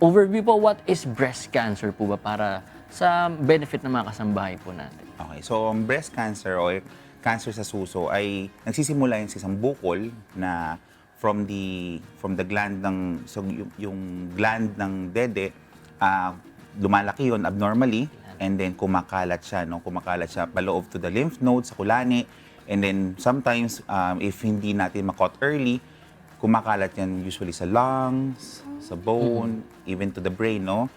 overview po, what is breast cancer po ba para sa benefit ng mga kasambahay po natin? Okay, so ang breast cancer o cancer sa suso ay nagsisimula yun sa isang bukol na from the from the gland ng so yung, yung gland ng dede ah, lumalaki yon abnormally and then kumakalat siya no kumakalat siya paloob to the lymph nodes sa kulani and then sometimes um, if hindi natin makot early kumakalat yan usually sa lungs, sa bone, even to the brain, no?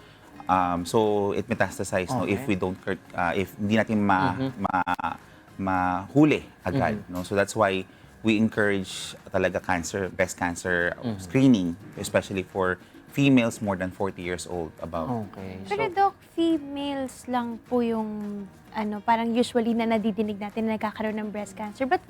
Um, so it metastasizes no if Okay. we don't cur- uh, if hindi natin ma, ma mahuli agad, no? So that's why we encourage talaga cancer, breast cancer screening, especially for females more than 40 years old above. Okay. Pero Doc, females lang po yung ano, parang usually na nadidinig natin na nagkakaroon ng breast cancer. But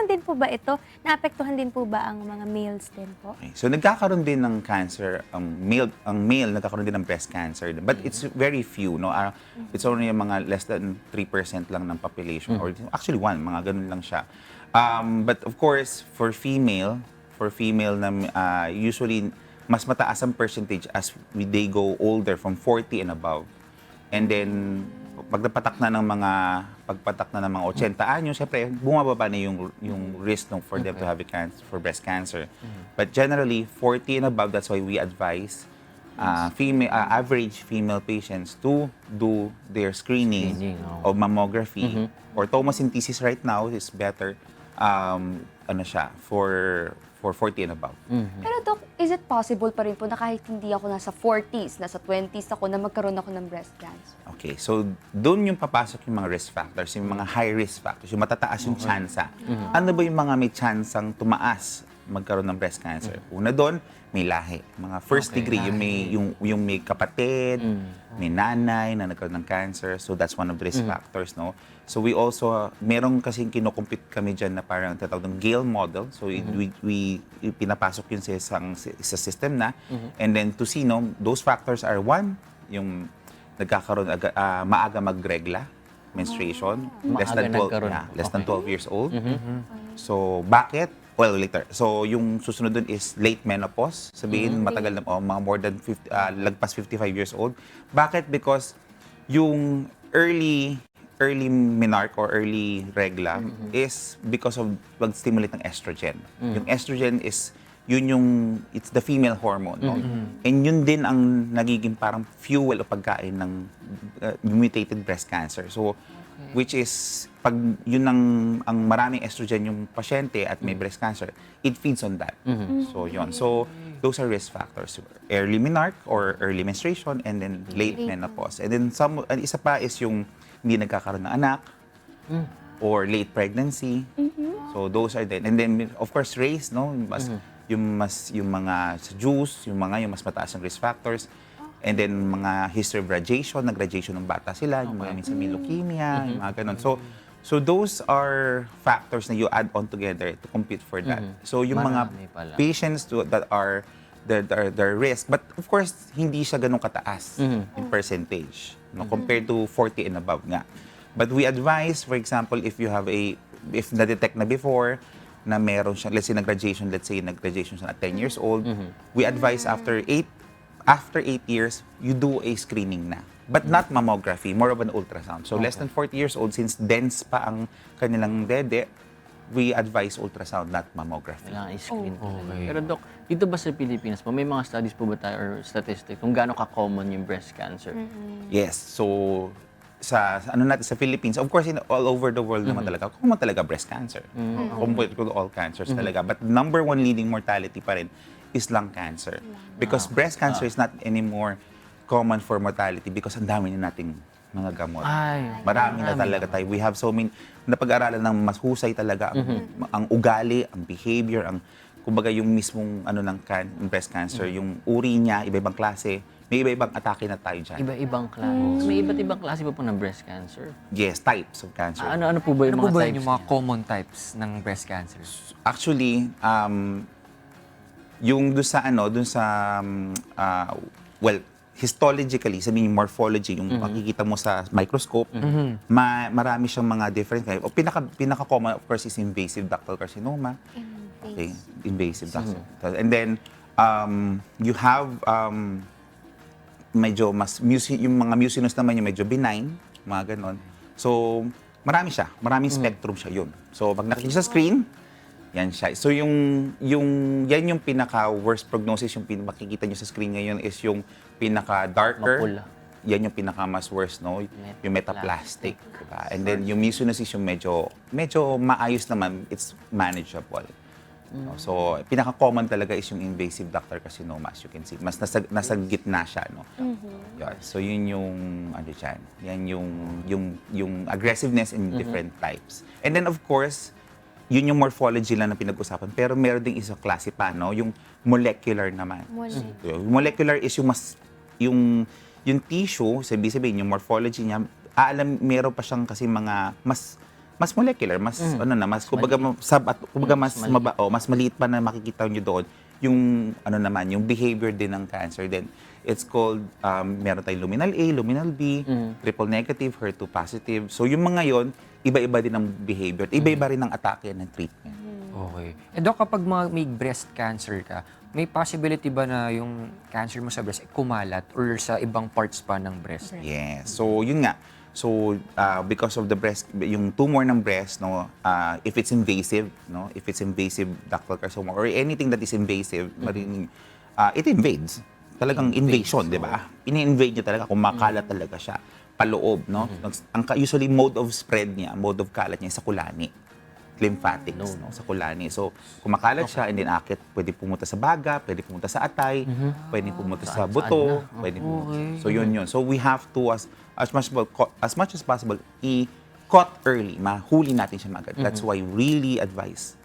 common din po ba ito? Naapektuhan din po ba ang mga males din po? Okay. So nagkakaroon din ng cancer, ang male, ang male nagkakaroon din ng breast cancer. But it's very few, no? Ah, it's only yung mga less than 3% lang ng population or actually one, mga ganun lang siya. Um, but of course, for female, for female na ah, usually mas mataas ang percentage as we, they go older from 40 and above. And then pagpatak na ng mga pagpatak na ng mga 80 anyo, syempre bumababa na yung yung risk no, for them to have a cancer for breast cancer. But generally 40 and above that's why we advise uh, female uh, average female patients to do their screening, Screening, oh. of mammography. Or tomosynthesis right now is better. Um ano siya for for 40 and above. Pero Doc, is it possible pa rin po na kahit hindi ako nasa 40s, nasa 20s ako na magkaroon ako ng breast cancer? Okay, so doon yung papasok yung mga risk factors, yung mga high risk factors, yung matataas yung tsansa. Ano ba yung mga may tsansang tumaas magkaroon ng breast cancer? Una doon, may lahi. Mga first Okay, degree, yung may, yung, yung may kapatid, may nanay na nagkaroon ng cancer. So that's one of the risk factors, no? So we also, uh, merong kasing kinocompute kami dyan na parang tatawag ng Gale model. So it- we, we, pinapasok yun sa isang sa system na. And then to see, no, those factors are one, yung nagkakaroon aga, ah, maaga magregla, menstruation, less Maaga than 12, nagkaroon. yeah, less than Okay. 12 years old. So, bakit? Well, later. So, yung susunod dun is late menopause. Sabihin, matagal na, oh, mga more than 50, ah, lagpas 55 years old. Bakit? Because yung early early menarche or early regla is because of pag-stimulate ng estrogen. Yung estrogen is yun yung it's the female hormone no? and yun din ang nagiging parang fuel o pagkain ng uh, mutated breast cancer. So which is pag yun ang ang maraming estrogen yung pasyente at may breast cancer it feeds on that. So yun. So those are risk factors. Early menarche or early menstruation and then late. menopause. And then some and isa pa is yung hindi nagkakaroon ng anak or late pregnancy. So those are then and then of course race no yung mas yung mas yung mga sa juice, yung mga yung mas mataas ang risk factors. And then mga history of radiation, nag-radiation ng bata sila, yung mga minsan may leukemia, yung mga ganun. So so those are factors na you add on together to compete for that. So yung Marami mga pala. patients to, that are their, their, their risk. But of course, hindi siya ganun kataas in percentage no, compared to 40 and above nga. But we advise, for example, if you have a, if na-detect na before, na meron siya, let's say nag-graduation, let's say nag-graduation siya at 10 years old, we advise after 8, after 8 years, you do a screening na. But not mammography, more of an ultrasound. So less than 40 years old, since dense pa ang kanilang dede, we advise ultrasound, not mammography. Kailangan i-screen talaga. Pero Doc, dito ba sa Pilipinas po, may mga studies po ba tayo or statistics kung gaano ka-common yung breast cancer? Yes. So, sa, sa ano natin sa Philippines, of course, in all over the world naman talaga, common talaga breast cancer. Compared to all cancers talaga. But number one leading mortality pa rin is lung cancer. Because breast cancer is not anymore common for mortality because ang dami na nating mga gamot. Ay, Marami na talaga tayo. We have so many, napag-aralan ng mas husay talaga ang, ang ugali, ang behavior, ang kumbaga yung mismong ano ng can, breast cancer, yung uri niya, iba-ibang klase, may iba-ibang atake na tayo dyan. Iba-ibang klase. May iba't ibang klase pa po ng breast cancer. Yes, types of cancer. Ah, Ano-ano po ba yung Ano po mga ba types yun, yung mga niya? common types ng breast cancer? Actually, um, yung doon sa ano, doon sa um, ah, well, histologically, sabihin yung morphology, yung makikita mo sa microscope, ma- marami siyang mga different kind. O pinaka pinaka common of course is invasive ductal carcinoma. Okay, invasive ductal. And then um, you have um, medyo mas yung mga mucinous naman yung medyo benign, mga ganon. So, marami siya. Maraming spectrum siya yun. So, pag nakikita sa screen, yan siya. So, yung, yung, yan yung pinaka-worst prognosis, yung pin- makikita niyo sa screen ngayon is yung pinaka-darker. Mapula. Yan yung pinaka-mas worst, no? Yung metaplastic. Diba? And then, yung mucinous is yung medyo, medyo maayos naman. It's manageable. No? So, pinaka-common talaga is yung invasive ductal carcinoma, as you can see. Mas nasa, nasa gitna siya, no? Yun. So, yun yung, ano dyan, yan yung, yung, yung aggressiveness in different types. And then, of course, yun yung morphology lang na pinag-usapan. Pero meron ding isa klase pa, no? Yung molecular naman. Molecular. Yung molecular is yung mas, yung, yung tissue, sabi sabihin, yung morphology niya, alam, meron pa siyang kasi mga, mas, mas molecular, mas, ano na, mas, kumbaga, sub, at, kumbaga, mas, maliit. maba, oh, mas maliit pa na makikita nyo doon, yung, ano naman, yung behavior din ng cancer. Then, it's called, um, meron tayong luminal A, luminal B, triple negative, HER2 positive. So, yung mga yon iba-iba din ang behavior. Iba-iba rin ang atake ng treatment. Okay. Eh, Dok, kapag mga may breast cancer ka, may possibility ba na yung cancer mo sa breast ay kumalat or sa ibang parts pa ng breast? Yes. So, yun nga. So, uh, because of the breast, yung tumor ng breast, no, uh, if it's invasive, no, if it's invasive ductal carcinoma or anything that is invasive, maring, uh, it invades. Talagang invasion, di ba? Ini-invade niya talaga, kumakalat talaga siya paloob, no? Nags- Ang usually mode of spread niya, mode of kalat niya sa kulani. Lymphatics no, sa kulani. So, kumakalat siya and then akit, pwede pumunta sa baga, pwede pumunta sa atay, pwede pumunta sa Saan- buto, saan pwede pumunta. So, yun yun. So, we have to, as, as, much, as, as much as possible, i-caught early, mahuli natin siya magad. That's why really advise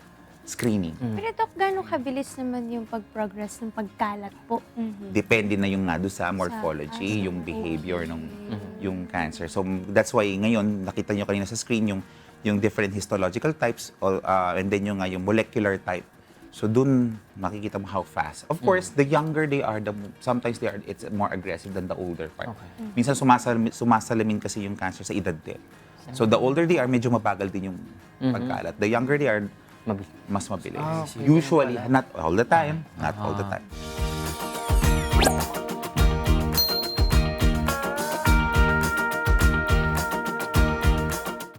screening. Pero Dok, gano'ng kabilis naman yung pag-progress ng pagkalat po? Depende na yung nga doon sa morphology, yung behavior ng Mm-hmm. yung cancer. So that's why ngayon nakita nyo kanina sa screen yung yung different histological types or, uh, and then yung nga yung molecular type. So dun makikita mo how fast. Of course, Mm-hmm. the younger they are, the sometimes they are it's more aggressive than the older part. Okay. Minsan sumasalamin, sumasalamin kasi yung cancer sa edad din. So the older they are, medyo mabagal din yung Mm-hmm. pagkalat. The younger they are, Mas mabilis. Ah, okay. Usually, not all the time, not all the time.